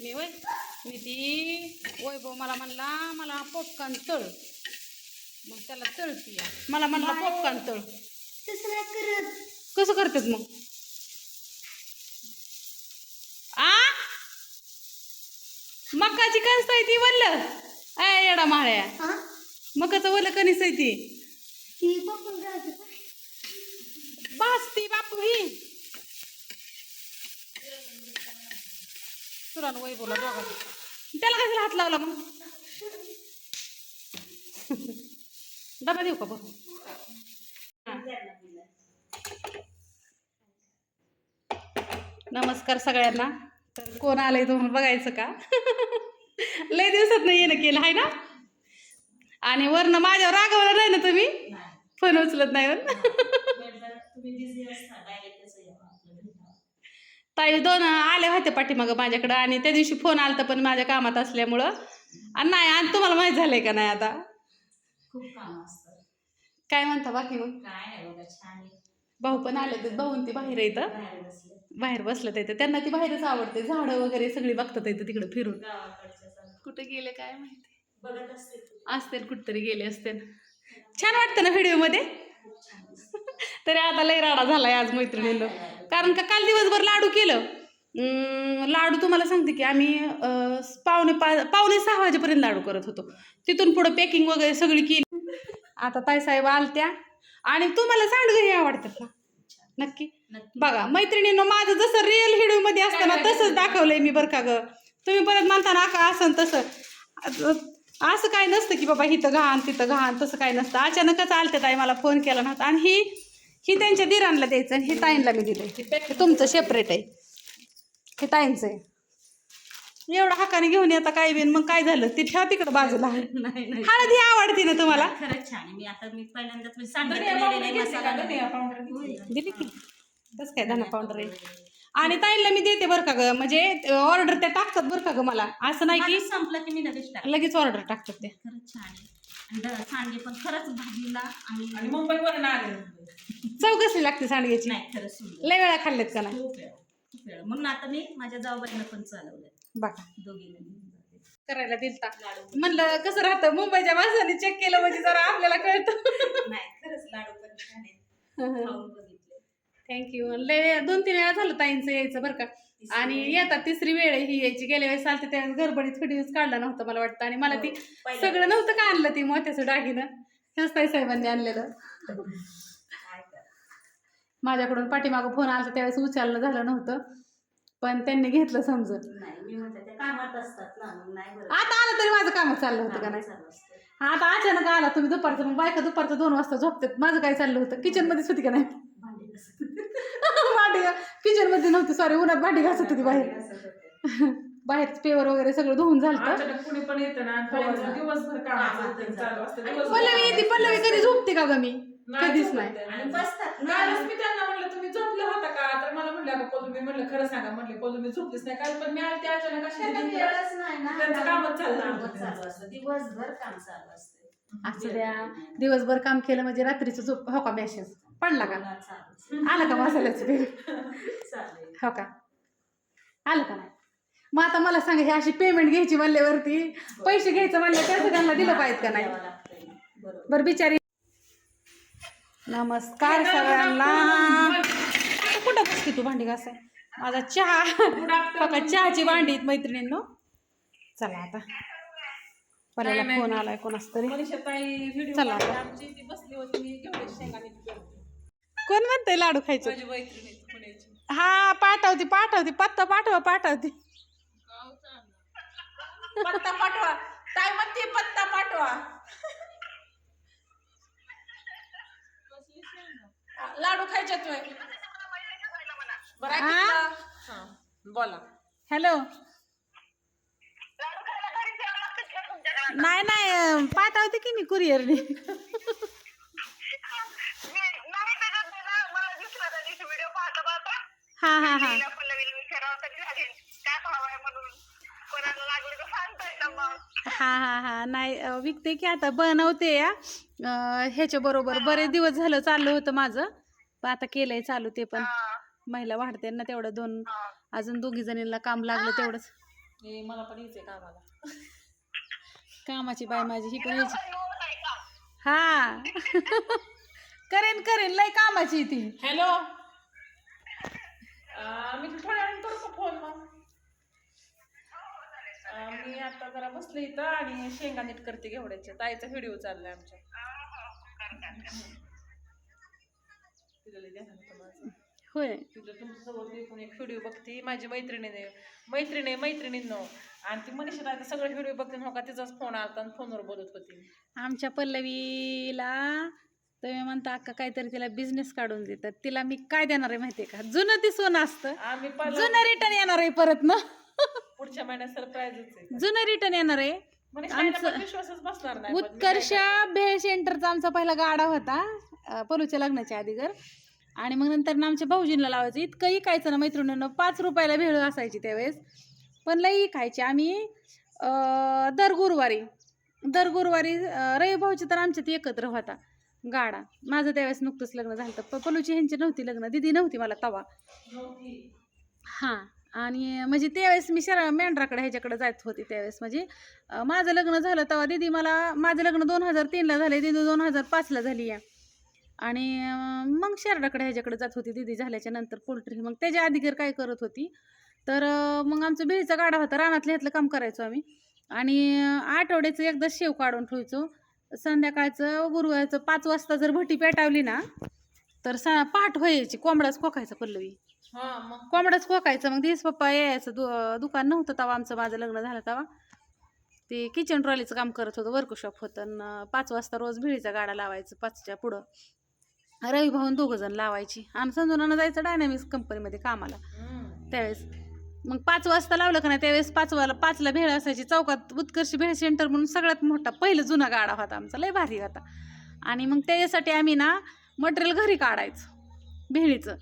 मी वय मी ती वैभव मला म्हणला मला पॉपकॉर्न तळ. मग त्याला तळती. मला म्हणला पॉपकॉर्न तळ. करत. कसं करतात मग? आ? मकाची कणस आहे ती वल्ल आय येडा माळ्या मकाचं वल्ल कणीस आहे ती. ती बघून राहते का? भाजती बापू ही. तुला न वैभवला दोघा त्याला कशाला हात लावला मग? डबा देऊ का बघ नमस्कार सगळ्यांना. तर कोण आलंय तुम्हाला बघायचं का? लय दिवसात नाही येणं केलं आहे ना? आणि वरनं माझ्यावर रागवलं नाही ना तुम्ही? फोन उचलत नाही वर ताई दोन आले होते पाठीमागं माझ्याकडं आणि त्या दिवशी फोन आलता पण माझ्या कामात असल्यामुळं. आणि नाही आणि तुम्हाला माहीत झालंय का नाही आता? काय म्हणता बाकी मग. भाऊ पण आले तर भाऊन ती बाहेर येतं बाहेर बसले येतं त्यांना ती बाहेरच आवडते. झाडं वगैरे सगळी बघतात येतं तिकडे फिरून. कुठे गेले काय माहिती. असतील. कुठतरी गेले असतील. छान वाटतं ना व्हिडिओमध्ये. तरी आता लय राडा झालाय आज मैत्रिणींना. कारण का काल दिवसभर लाडू केलं. लाडू तुम्हाला सांगते की आम्ही पावणे पा पावणे सहा वाजेपर्यंत लाडू करत होतो. तिथून पुढं पॅकिंग वगैरे सगळी केली. आता ताईसाहेब आलत्या. आणि तुम्हाला सांडगं हे आवडतात का नक्की. बघा मैत्रिणीनं माझं जसं रिअल व्हिडिओमध्ये असतं ना तसंच दाखवलंय मी बरं का ग. तुम्ही परत म्हणता ना का असं न तसं. असं काय नसतं की बाबा इथं घाण तिथं घाण तसं काय नसतं. अचानकच आलते ताई मला फोन केला नव्हता. आणि ही ही त्यांच्या दिरांना द्यायचं आणि हे ताईंला मी दिलंय. हे तुमचं सेपरेट आहे. हे ताईंचं आहे. एवढं हक्काने घेऊन येता काय बिन मग काय झालं? ती ठेवा तिकडं बाजूला. हळद ही आवडते ना तुम्हाला? खरंच छान आहे. मी आता मी पहिल्यांदाच मी सांगितलेलं मसाला होय. दिली की? तसं काय धना पावडर आहे. आणि ताईंला मी देते बरं का ग. म्हणजे ऑर्डर त्या टाकतात बरं का ग मला. असं नाही की माझं संपलं की मी लगेच टाक लगेच ऑर्डर टाकतात ते खरंच छान आहे. आणि द- सांडगे पण खरंच भाजीला आणि आणि मुंबईवरून आले. चव कसली लागते सांडग्याची. नाही खरंच सुंदर. लय वेळा खाल्लेत का नाही? खूप वेळ खूप वेळ. म्हणून आता मी माझ्या जाऊबाईनं पण चालवलं बघा. दोघींना घेऊन जाते. करायला दिलता. लाडू. म्हणलं कसं राहतं? मुंबईच्या माणसाने चेक केलं म्हणजे जरा आपल्याला कळतं. नाही खरंच लाडू पण छान आहेत. खाऊन बघितले. थँक्यू लय दोन तीन वेळा झालं ताईंचं यायचं बरं का. आणि येतात तिसरी वेळ आहे ही यायची. गेल्या वेळेस आलते त्या गडबडीत व्हिडिओज काढला नव्हता मला वाटतं. आणि मला ती पहिल्या सगळं नव्हतं का आणलं ती मोत्याचं डागीनं ह्याच ताई साहेबांनी आणलेलं. माझ्याकडून पाठीमागं फोन आला त्यावेळेस उचलणं झालं नव्हतं. पण त्यांनी घेतलं समजून. बरं. आता आलं तरी माझं कामच चाललं होतं का नाही. हा आता अचानक आला तुम्ही दुपारचं मग बायका दुपारचं दोन वाजता झोपतात. माझं काय चाललं होतं? किचन मध्येच होती का नाही? भांडी किचनमध्ये नव्हती सॉरी उन्हात भांडी घासत होती बाहेर. बाहेर पेवर वगैरे सगळं धुवून झालं कुणी पण येतं ना दिवसभर चालू असतं पल्लवी येते पल्लवी कधी झोपते का ग मी? कधीच नाही. कालच मी त्यांना म्हणलं तुम्ही झोपले होता का? तर मला म्हणलं अगं पोलू मी म्हणलं खरं सांगा म्हणले पोलू मी झोपलीच नाही. काल पण मी आले ते अचानक अशी. त्यांचं कामच चालू कामच असतं. चालू असतं. दिवसभर काम चालू असते. असं द्या. दिवसभर काम केलं म्हणजे रात्रीचं झोप हो का मॅसेज पडला का? आलं का मसाल्याचं बिल? हो का? आलं का नाही? मग आता मला सांगा ही अशी पेमेंट घ्यायची म्हणल्यावरती पैसे घ्यायचं म्हणलं त्याचं त्यांना दिलं पाहिजे का नाही? बरं बिचारी. नमस्कार सगळ्यांना. कुठं बसते तू भांडी घासाय? माझा चहा. हो का? चहाची भांडी मैत्रिणींनो. चला आता. नाही. फोन आलाय कोणाच तरी. चला आता. कोण म्हणतंय लाडू खायचं? माझी मैत्रिणी आहे पुण्याची. हा पाठवते पाठवते पत्ता पाठवा पाठवते. पत्ता पाठवा. काय म्हणते पत्ता पाठवा. लाडू खायचे तुय बरं. हा, बोला. हॅलो. नाही नाही अं, पाठवते की मी कुरिअरने? हा हा हा. हा हा हा. नाही अं, विकते की आता. बनवते या ह्याच्या बरोबर बरेच दिवस झालं चाललं होतं माझं. पण आता केलंय चालू ते पण. महिला वाढते ना तेवढं दोन अजून दोघी जणींना काम लागलं तेवढंच. हे मला पण यायचंय कामाला. कामाची बाय माझी ही पण यायची. हा. करेन करेन. लय कामाची ती. हॅलो? मी थोड्या करू का फोन मग. अं, मी आता जरा बसले इथं आणि शेंगा नीट करते घेवड्याच्या ताईचा व्हिडिओ चाललाय आमच्या. होतं माझं. होय. तिथं तुमच्यासोबत पण एक व्हिडिओ बघते. माझी मैत्रिणीने मैत्रिणी मैत्रिणींनो. आणि ती मनीषा आता सगळे व्हिडिओ बघते. हो का तिचाच फोन आला आणि फोनवर बोलत होती. आमच्या पल्लवीला तुम्ही म्हणता अक्का काहीतरी तिला बिझनेस काढून देतात. तिला मी काय देणार आहे माहितीये का? जुनं ती सोनं असतं. आम्ही पण जुनं रिटर्न येणार आहे परत ना. पुढच्या महिन्यात सरप्राईजच आहे. जुनं रिटर्न येणार आहे. मनीषाला आमचं पण विश्वासच बसणार नाही पण मी काय उत्कर्ष भेळ सेंटरचा आमचा पहिला गाडा होता अं, पलूच्या लग्नाच्या अगोदर आणि मग नंतर ना आमच्या भाऊजींना लावायचं. इतकं इकायचं ना मैत्रिणींना पाच रुपयाला भेळ असायची त्यावेळेस. पण लई इकायची आम्ही अं, दर गुरुवारी. दर गुरुवारी अं, रवी भाऊची तर आमच्यात एकत्र होता. गाडा. माझं त्यावेळेस नुकतंच लग्न झालं तर पलूची ह्यांची नव्हती लग्न. दिदी नव्हती मला तवा. हां. आणि म्हणजे त्यावेळेस मी शरा मेंढराकडे ह्याच्याकडे जात होते त्यावेळेस. म्हणजे माझं लग्न झालं तेव्हा दिदी मला माझं लग्न दोन हजार तीनला झाले दिदी दोन हजार पाचला झाली आहे. आणि मग शेरडाकडे ह्याच्याकडे जात होती दिदी. झाल्याच्यानंतर पोल्ट्री. मग त्याच्या आधीगर काय करत होती? तर मग आमचं भेळीचा गाडा होता. रानातलं ह्यातलं काम करायचो आम्ही. आणि आठवड्याचं एकदा शेव काढून ठेवायचो. संध्याकाळचं गुरुवारचं पाच वाजता जर भटी पेटावली ना तर सा पाठ व्हायची. कोंबडाच खोकायचा पल्लवी हा मग? कोंबडाच खोकायचं. मग दिस पप्पा यायचं. दु दुकान नव्हतं तेव्हा आमचं माझं लग्न झालं तेव्हा. ते किचन ट्रॉलीचं काम करत होतं. वर्कशॉप होतं. आणि पाच वाजता रोज भिळीचा गाडा लावायचं पाचच्या पुढं. रवी भाऊन दोघं जण लावायची. आणि संजुनानं जायचं डायनामिक्स कंपनीमध्ये कामाला. हम्म. त्यावेळेस मग पाच वाजता लावलं का नाही त्यावेळेस पाच वाला पाचला भेळ असायची चौकात उत्कर्ष भेळ सेंटर म्हणून सगळ्यात मोठा पहिलं जुना गाडा होता आमचा लय भारी होता. आणि मग त्याच्यासाठी आम्ही ना मटेरियल घरी काढायचं भेळीचं.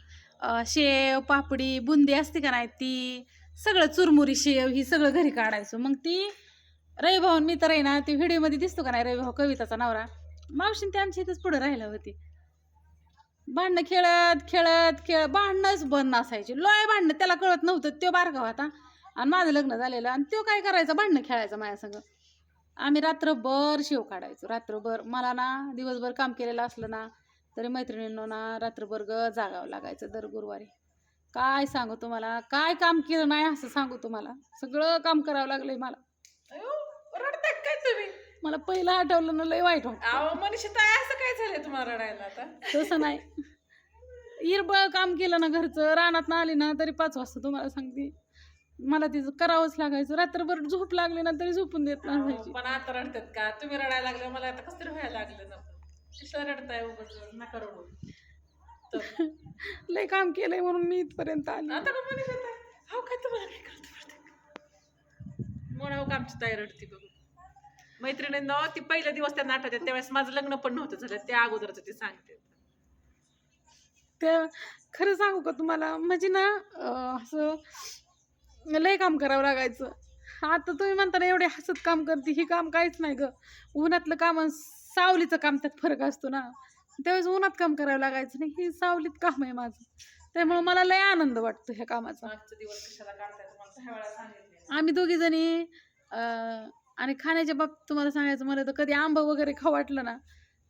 शेव पापडी बुंदी असते का नाही ती सगळं चुरमुरी शेव ही सगळं घरी काढायचो. मग ती रविभाऊन मी तर आहे ना ती व्हिडिओमध्ये दिसतो का नाही रविभाऊ कविताचा नवरा मावशीन ते आमच्या इथंच पुढे राहिला होती. भांडणं खेळत खेळत खेळ भांडणंच बंद नसायची लय भांडणं त्याला कळत नव्हतं तो बारगाव होता. आणि माझं लग्न झालेलं आणि तो काय करायचा? भांडणं खेळायचं माझ्या संग. आम्ही रात्रभर शिव काढायचो. रात्रभर मला ना दिवसभर काम केलेलं असलं ना तरी मैत्रिणींनो ना रात्रभर ग जागावं लागायचं दर गुरुवारी. काय सांगू तुम्हाला? काय काम केलं नाही असं सांगू तुम्हाला. सगळं काम करावं लागलंय मला. अयो, काय तुम्ही? मला पहिलं आठवलं ना लय वाईट वाटतं. अहो मनीषा ताई असं काय झालंय तुम्हाला रडायला आता? तसं नाही. इरबळ काम केलं ना घरचं रानात ना आली ना तरी पाच वाजता तुम्हाला सांगते. मला तिचं करावंच लागायचं. रात्रभर झोप लागली ना तरी झोपून देत अहो, नसायची पण आता रडतात का? तुम्ही रडायला लागले मला आता कसं तरी व्हायला लागलं ना. कशाला रडताय उगाच नका रडू. तर लय काम केलंय म्हणून मी इथपर्यंत आली. आता का मनीषा ताई? हो काय तुम्हाला काय कळतं? का आमची ताई रडती बघू. मैत्रिणींनो ती पहिल्या दिवस त्यांना आठवतात त्यावेळेस माझं लग्न पण नव्हतं झालं त्या अगोदरच ते सांगते. ते खरं सांगू का तुम्हाला? म्हणजे ना असं लय काम करावं लागायचं. आता तुम्ही म्हणता ना एवढे हसत काम करते ही काम काहीच नाही ग. उन्हातलं काम सावलीचं काम त्यात फरक असतो ना. त्यावेळेस उन्हात काम करावं लागायचं नाही हे सावलीत काम आहे माझं. त्यामुळे मला लय आनंद वाटतो ह्या कामाचा. आम्ही दोघी जणी अं, आणि खाण्याच्या बाबतीत तुम्हाला सांगायचं मला तर कधी आंबा वगैरे खाऊ वाटलं ना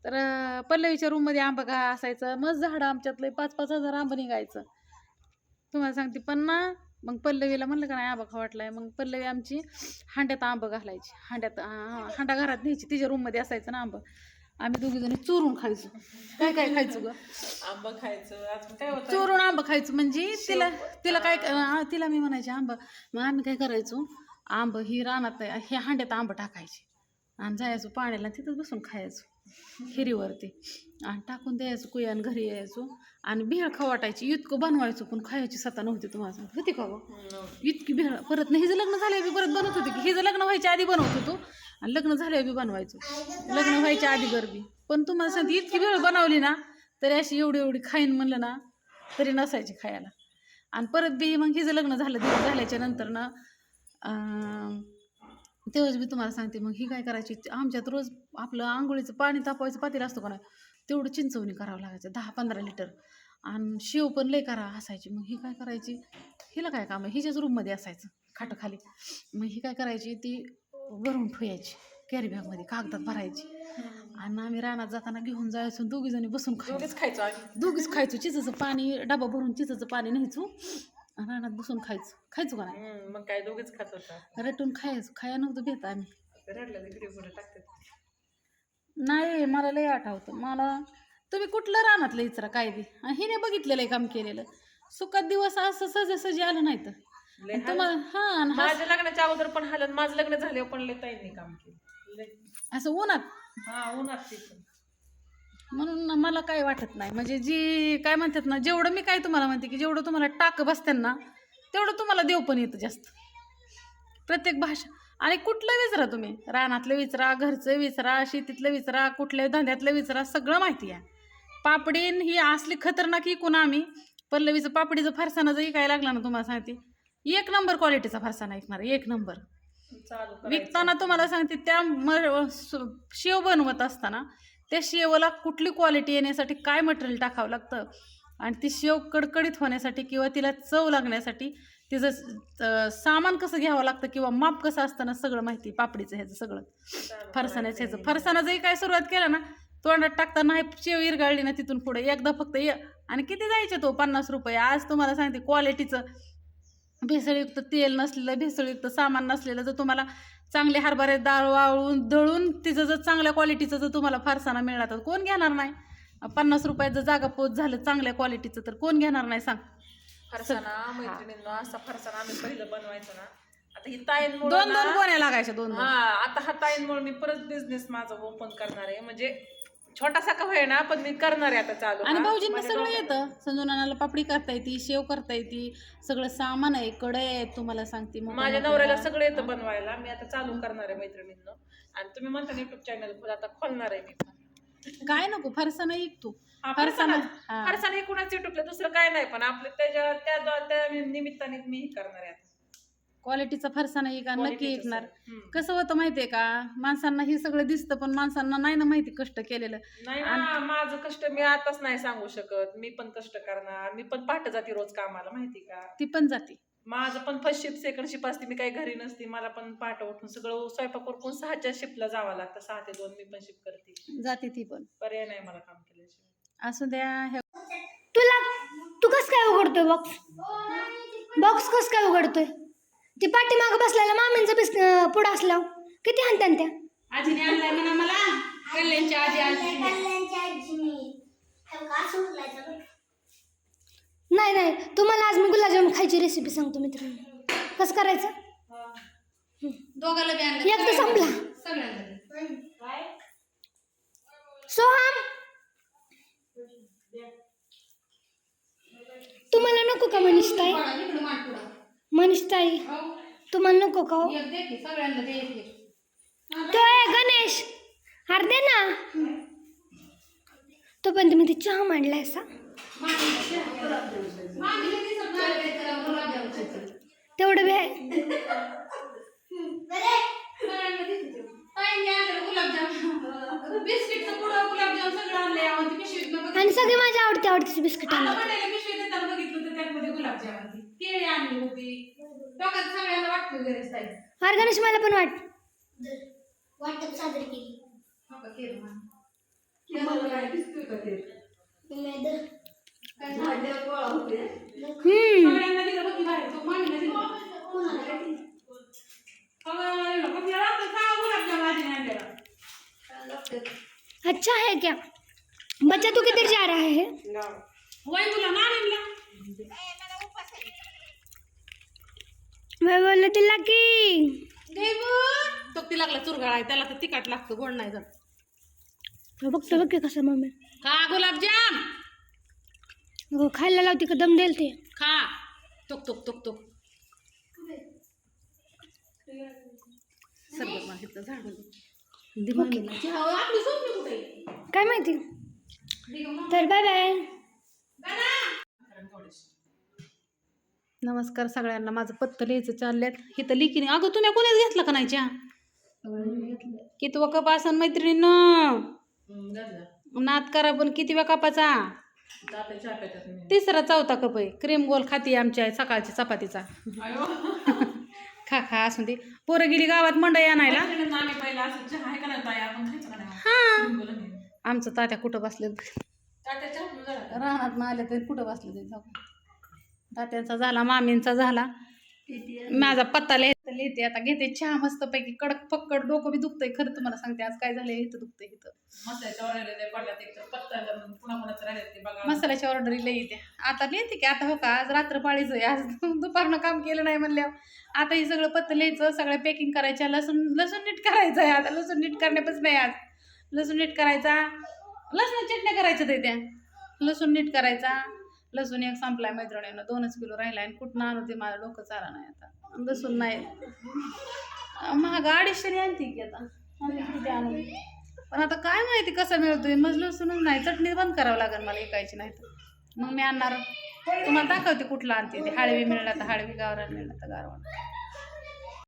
तर पल्लवीच्या रूममध्ये आंबा का असायचं. मस्त झाडं आमच्यातलं पाच पाच हजार आंबा निघायचं. तुम्हाला सांगते पण ना मग पल्लवीला म्हणलं का नाही आंबा खाऊ वाटलाय. मग पल्लवी आमची हांड्यात आंबा घालायची. हांड्यात हांडा घरात न्यायची. तिच्या रूममध्ये असायचं ना आंबा. आम्ही दोघी जणी चोरून खायचो. काय काय खायचो ग? आंबा खायचं. चोरून आंबा खायचं. म्हणजे तिला तिला काय तिला मी म्हणायचे आंबा मग आम्ही काय करायचो? आंब ही रानात हे हांड्यात आंबा टाकायचे. आणि जायचो पाण्याला तिथंच बसून खायचो हिरीवरती आणि टाकून द्यायचो कुयान घरी यायचो. आणि भेळ खवाटायची इतकं बनवायचो पण खायची सत्ता नव्हती तुम्हाला. होती का. इतकी भेळ परत नाही हिचं लग्न झाल्यावर बी परत बनवत होती की? हिचं लग्न व्हायच्या आधी बनवत होतो. आणि लग्न झाल्यावर बी बनवायचो. लग्न व्हायच्या आधी गरबी पण तुम्हाला सांगते इतकी भेळ बनवली ना तरी अशी एवढी एवढी खाईन म्हणलं ना तरी नसायची खायला. आणि परत बी मग हिचं लग्न झालं झाल्याच्यानंतर ना तेव्हाच मी तुम्हाला सांगते मग ही काय करायची? आमच्यात रोज आपलं आंघोळीचं पाणी तापवायचं पातेलं असतं का नाही तेवढं चिंचवणी करावं लागायचं दहा पंधरा लिटर. आणि शेव पण लय करा असायची. मग ही काय करायची? हिला काय काम आहे? हिच्याच रूममध्ये असायचं खाटं खाली मग ही काय करायची? ती भरून ठेवायची कॅरी बॅगमध्ये कागदात भरायची. आणि आम्ही रानात जाताना घेऊन जायचो दोघी जणी बसून खायचो. दोघेच खायचो आम्ही. दोघीच खायचो. चिचचं पाणी डबा भरून चिचचं पाणी न्यायचो. रानात बसून खायचो. खायचो का नाही? हम्म, मग काय दोघेच खात होता. रटून खायचो. खाया नव्हतं भेट आम्ही. रडलं टाकतात. नाही मला लय आठवतं. मला तुम्ही कुठलं रानातलं इचरा काय बी? आणि हिने बघितलेलं आहे काम केलेलं. सुखात दिवस असं सहजासहजी आलं नाही तर. लय आणि हाल- तुम्हाला हा आणि हा- माझ्या लग्नाच्या अगोदर पण हालत माझं लग्न झाल्यावर पण लय ताईंनी काम केलं. लय. असं उन्हात? हा पण म्हणून मला काय वाटत नाही. म्हणजे जी काय म्हणतात ना जेवढं मी काय तुम्हाला म्हणते की जेवढं तुम्हाला टाक बसते ना तेवढं तुम्हाला देव पण येतं जास्त. प्रत्येक भाषा. आणि कुठलं विचारा तुम्ही? रानातलं विचारा घरचं विचारा शेतीतलं विचारा कुठल्या धंद्यातलं विचारा सगळं माहिती आहे. पापडीन ही असली खतरनाक इकून आम्ही पल्लवीचं पापडीचं फरसाणं जर इकायला लागला ना तुम्हाला सांगते. एक नंबर क्वालिटीचा फरसाणा ऐकणार एक नंबर. विकताना तुम्हाला सांगते त्या शेव बनवत असताना त्या शेवला कुठली क्वालिटी येण्यासाठी काय मटेरियल टाकावं लागतं? आणि ती शेव कडकडीत होण्यासाठी किंवा तिला चव लागण्यासाठी तिचं सामान कसं घ्यावं लागतं किंवा माप कसं असतं ना सगळं माहिती पापडीचं ह्याचं सगळं. फरसाण्याचं ह्याचं. फरसाणाचंही फरसाणा जरी काय सुरुवात केला ना तोंडात टाकताना हे शेव इरगाळली ना तिथून पुढे. एकदा फक्त ये. आणि किती जायचे तो? पन्नास रुपये. आज तुम्हाला सांगते क्वालिटीचं भेसळयुक्त तेल नसलेलं भेसळयुक्त सामान नसलेलं जर तुम्हाला चांगले हरभरे डाळ वाळून दळून तिचं जर चांगल्या क्वालिटीचं जर तुम्हाला फारसाना मिळाला तर कोण घेणार नाही? पन्नास रुपयात जर जागा पोच झालं चांगल्या क्वालिटीचं तर कोण घेणार नाही सांग. फरसाणा मैत्रिणींनो असा फरसाणा आम्ही पहिलं बनवायचो ना. आता ही ताईंमुळे दोन दोन गोण्या लागायच्या दोन हा दोन आता हा ताईंमुळे मी परत बिझनेस माझा ओपन करणार आहे. म्हणजे छोटासा का होईना पण मी करणार आहे आता चालू आणि हा. भाऊजींना माझ्या सगळं डोक्यात- येतं संजूनानाला पापडी करता येते शेव करता येते सगळं सामान आहे कडे आहे तुम्हाला सांगते माझ्या. नवऱ्याला सगळं येतं बनवायला मी आता चालू करणार आहे मैत्रिणींनो आणि तुम्ही म्हणता युट्यूब चॅनल खोल आता खोलणार आहे मी. काय नको फारसाना एक तू हा, फरसाणा फरसाणा हा. फरसाण हे कुणाच युट्यूबला दुसरं काय नाही पण आपलं त्याच्या त्या त्या निमित्ताने मी हे करणार आहे आता. क्वालिटीचा फरसाना एक नक्की Quality चं ऐकणार. कसं होतं माहितीये का? माणसांना हे सगळं दिसतं पण माणसांना नाही ना माहिती कष्ट केलेलं. नाही ना माझं कष्ट मी आताच नाही सांगू शकत. मी पण कष्ट करणार. मी पण पहाटे जाते रोज कामाला माहिती का? ती पण जाते. माझं पण फर्स्ट शिफ्ट सेकंड शिफ्ट असते. मी काही घरी नसते. मला पण पहाटे उठून सगळं स्वयंपाक करून सहाच्या शिफ्टला जावं लागतं. सहा ते दोन मी पण शिफ्ट करते. जाते ती पण. पर्याय नाही मला काम केल्याशिवाय. असू द्या तुला तू कस काय उघडतोय बॉक्स बॉक्स कस काय उघडतोय? ती पाठीमागं बसलेल्या मामींचा बिस पुढं असल्यावर किती हाणत्यान त्या? आजीने आणलाय म्हणा मला. कल्याणची आजी आली नाही नाही. तुम्हाला आज मी गुलाबजामुन खायची रेसिपी सांगतो मित्रांनो. कसं करायचं? दोघाला बी आणलं. एक तर संपला. सगळ्यांना सोहम! तुम्हाला नको का मनीष ताई? इकडं माठ पुढं. मनीष ताई हो. तुम्हाला नको का हो? एक दे की, सगळ्यांना दे एक एक. तो आहे गणेश अरे दे ना तोपर्यंत मी ते चहा मांडलाय असा मामीला त्याला गुलाबजामुनचं. तेवढं बी आहे सगळ्यांना दिसतं. ताईंनी आणलेलं गुलाबजाम. बिस्किटचं पुडं, गुलाबजाम सगळं आणलंय. अहो, ती पिशवीतनं बघितलं. आणि सगळे माझ्या आवडते आवडतीचे बिस्किट मंडईला डोक्यात सगळ्यांना वाटतं गरज ताई. अरे गणेश मला पण वाट वाटप सादर केली हो का, केलं म्हणा. केलं काय दिसतोय का ते? काय झालं, गोळा होतोय. हम्म सगळ्यांना दिलं बघ की बाहेर. तो मामीला दिलं. सगळ्यांना दिलं. बघ, याला आपलं सहा गुलाबजाम आजीने आणलेला. अच्छा है क्या बच्चा तू किधर जा रहा है तुला नानीला. मैं बोलले तिला की. तो ती लागला चुरगाळा आहे त्याला तर तिखट लागतं गोड नाही जात बघतो बघ की कसं मम्मी. खा गुलाबजाम! हो खायला लावते का? दम देईल ते. खा. तुक तुक तुक तुक. दे मम्मीला. आपली कुठे? आहे? काय माहिती. तर बाय बाय. नमस्कार सगळ्यांना माझं पत्त लिहायचं चालल्यात इथं लिखीने अगं तुम्ही कोणीच घेतला का नाही चहा? किती वा कप असन मैत्रिणीनं? नात करा पण किती वा कपाचा. तिसरा चौथा कप आहे. क्रीम गोल खाती आमच्या सकाळची चपातीचा. खा खा असून ती पोरं गेली गावात मंडई आणायला. नाही नाही हा नाही. आमचं तात्या कुठं बसले? रानात ना आले तरी कुठं बसले ते जाऊ. तात्यांचा झाला मामींचा झाला. माझा पत्ता लिहायचा लिहिते आता घेते चहा मस्तपैकी कडक पक्कड डोकं बी दुखतंय खरं तुम्हाला सांगते आज काय झालंय इथं दुखतंय इथं. मसाल्याच्या ऑर्डर ते पडल्या ते तर पत्ता पुन्हा कोणाचं राहिले ते बघा. मसाल्याची ऑर्डर लई येते आता लिहिते की आता हो का आज रात्र पाळीचं आहे आज दुपारनं काम केलं नाही म्हणल्यावर. आता हे सगळं पत्तं लिहायचं सगळं पॅकिंग करायच्या लसूण लसूण नीट करायचं आहे आता लसूण नीट करण्यापासून नाही आज. लसूण नीट करायचा लसूण चटण्या करायच्या ते त्या. लसूण नीट करायचा. लसूण एक संपलाय मैत्रिणीनं दोनच किलो राहिला आणि कुठं आणू ते माझं डोकं चाला नाही आता. लसूण नाही. महाग अडीचशे आणते की आता. किती आणू? पण आता काय माहिती कसं मिळतोय? मग लसूणच नाही चटणी बंद करावं लागेल मला ऐकायची नाही तर. मग मी आणणार. तुम्हाला दाखवते कुठला आणते ते. हाळवी मिळणार तर हाळवी गावरान मिळणार तर गावरान